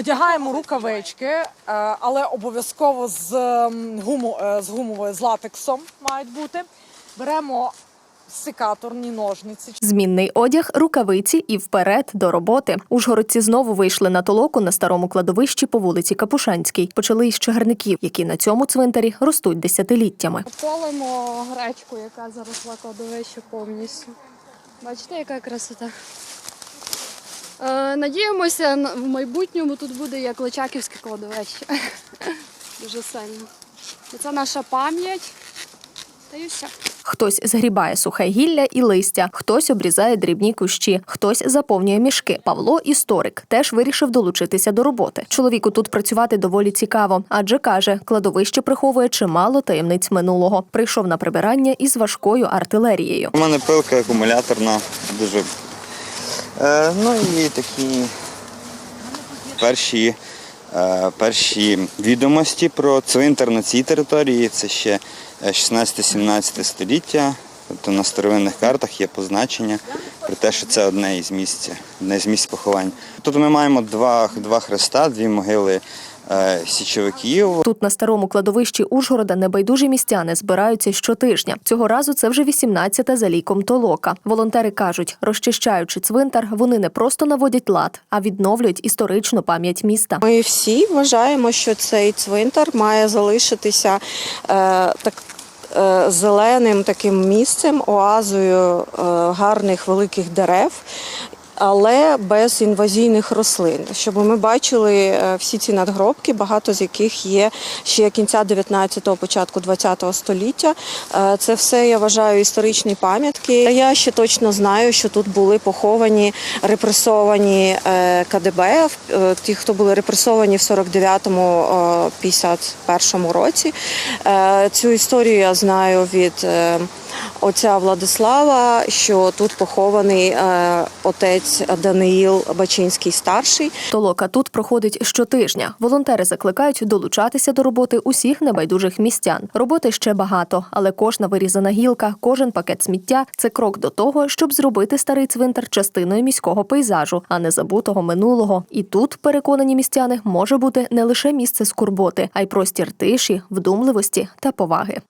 Одягаємо рукавички, е, але обов'язково з, гуму, е, з гумовою, з латексом мають бути. Беремо секаторні ножниці. Змінний одяг, рукавиці і вперед до роботи. Ужгородці знову вийшли на толоку на старому кладовищі по вулиці Капушанській. Почали із чагарників, які на цьому цвинтарі ростуть десятиліттями. Полимо гречку, яка заросла кладовище повністю. Бачите, яка красота. Е, надіємося, в майбутньому тут буде як Личаківське кладовище. Дуже сильно. Це наша пам'ять. Та й все. Хтось згрібає сухе гілля і листя, хтось обрізає дрібні кущі, хтось заповнює мішки. Павло історик теж вирішив долучитися до роботи. Чоловіку тут працювати доволі цікаво, адже каже, кладовище приховує чимало таємниць минулого. Прийшов на прибирання із важкою артилерією. У мене пилка акумуляторна, дуже. Е, ну і такі перші, е, перші відомості про цвинтар на цій території. Це ще 16-17 століття. Тобто на старовинних картах є позначення про те, що це одне із місць, одне з місць поховань. Тут ми маємо два, два хреста, дві могили е, січовиків. Тут на старому кладовищі Ужгорода небайдужі містяни збираються щотижня. Цього разу це вже 18-та за ліком толока. Волонтери кажуть, розчищаючи цвинтар, вони не просто наводять лад, а відновлюють історичну пам'ять міста. Ми всі вважаємо, що цей цвинтар має залишитися е, так. е, Зеленим таким місцем, оазою е, гарних великих дерев, але без інвазійних рослин, щоб ми бачили е, всі ці надгробки, багато з яких є ще кінця 19-го, початку 20-го століття. Е, Це все я вважаю історичні пам'ятки. Я ще точно знаю, що тут були поховані репресовані е, КДБ, ті, хто були репресовані в 49-му, е, 51-му році. Цю історію я знаю від отця Владислава, що тут похований е, отець Даниїл Бачинський старший. Толока тут проходить щотижня. Волонтери закликають долучатися до роботи усіх небайдужих містян. Роботи ще багато, але кожна вирізана гілка, кожен пакет сміття це крок до того, щоб зробити старий цвинтар частиною міського пейзажу, а не забутого минулого. І тут, переконані містяни, може бути не лише місце скорботи, а й простір тиші, вдумливості та поваги.